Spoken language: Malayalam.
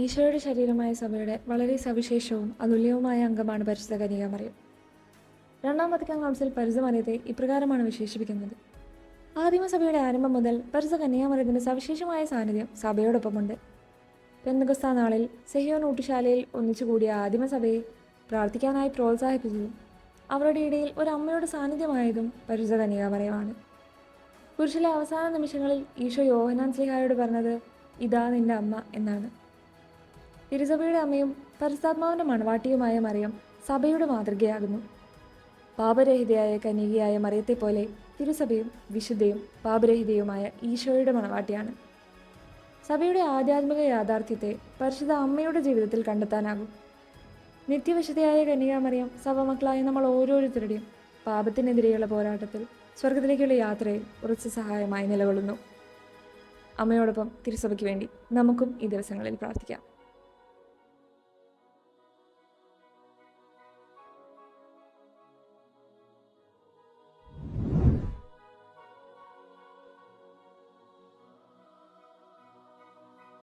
ഈശോയുടെ ശരീരമായ സഭയുടെ വളരെ സവിശേഷവും അതുല്യവുമായ അംഗമാണ് പരിശുദ്ധ കന്യകാമറിയം. രണ്ടാം വത്തിക്കാൻ കൗൺസിൽ പരിശുദ്ധ മറിയത്തെ ഇപ്രകാരമാണ് വിശേഷിപ്പിക്കുന്നത്. ആദിമസഭയുടെ ആരംഭം മുതൽ പരിശുദ്ധ കന്യാമറിയത്തിന്റെ സവിശേഷമായ സാന്നിധ്യം സഭയോടൊപ്പമുണ്ട്. പെന്തകുസ്ത നാളിൽ സെഹിയോൻ ഊട്ടുശാലയിൽ ഒന്നിച്ചുകൂടിയ ആദിമസഭയെ പ്രാർത്ഥിക്കാനായി പ്രോത്സാഹിപ്പിച്ചതും അവരുടെ ഇടയിൽ ഒരു അമ്മയുടെ സാന്നിധ്യമായതും പരിശുദ്ധ കന്യാമറിയമാണ് കുരിശിലെ അവസാന നിമിഷങ്ങളിൽ ഈശോ യോഹനാൻ സ്ലിഹായോട് പറഞ്ഞത് ഇതാ നിന്റെ അമ്മ എന്നാണ്. തിരുസഭയുടെ അമ്മയും പരിശുദ്ധാത്മാവിന്റെ മണവാട്ടിയുമായ മറിയം സഭയുടെ മാതൃകയാകുന്നു. പാപരഹിതയായ കന്യകയായ മറിയത്തെ പോലെ തിരുസഭയും വിശുദ്ധയും പാപരഹിതയുമായ ഈശോയുടെ മണവാട്ടിയാണ്. സഭയുടെ ആധ്യാത്മിക യാഥാർത്ഥ്യത്തെ പരിശുദ്ധ അമ്മയുടെ ജീവിതത്തിൽ കണ്ടെത്താനാകും. നിത്യവിശുദ്ധയായ കന്യകാമറിയം സഭമക്കളായ നമ്മൾ ഓരോരുത്തരുടെയും പാപത്തിനെതിരെയുള്ള പോരാട്ടത്തിൽ സ്വർഗത്തിലേക്കുള്ള യാത്രയിൽ ഉറച്ച സഹായമായി നിലകൊള്ളുന്നു. അമ്മയോടൊപ്പം തിരുസഭയ്ക്ക് വേണ്ടി നമുക്കും ഈ ദിവസങ്ങളിൽ പ്രാർത്ഥിക്കാം.